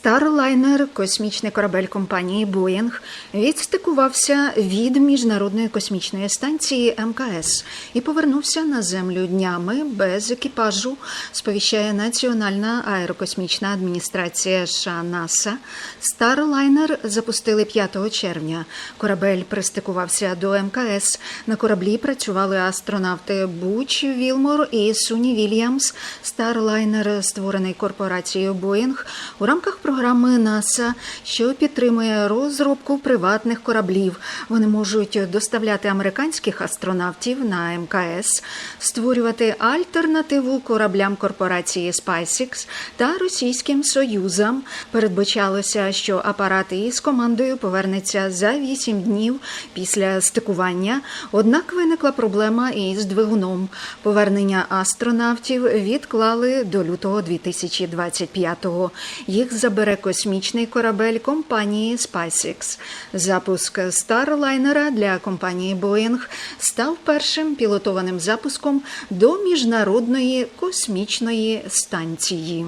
Старлайнер, космічний корабель компанії Боїнг, відстикувався від міжнародної космічної станції МКС і повернувся на землю днями без екіпажу. Сповіщає Національна аерокосмічна адміністрація США НАСА. Старлайнер запустили 5 червня. Корабель пристикувався до МКС. На кораблі працювали астронавти Буч Вілмор і Суні Вільямс. Старлайнер створений корпорацією Боїнг у рамках програми НАСА, що підтримує розробку приватних кораблів. Вони можуть доставляти американських астронавтів на МКС, створювати альтернативу кораблям корпорації SpaceX та російським союзам. Передбачалося, що апарат із командою повернеться за 8 днів після стикування. Однак виникла проблема із двигуном. Повернення астронавтів відклали до лютого 2025-го. Їх забере космічний корабель компанії SpaceX. Запуск Старлайнера для компанії Boeing став першим пілотованим запуском до міжнародної космічної станції.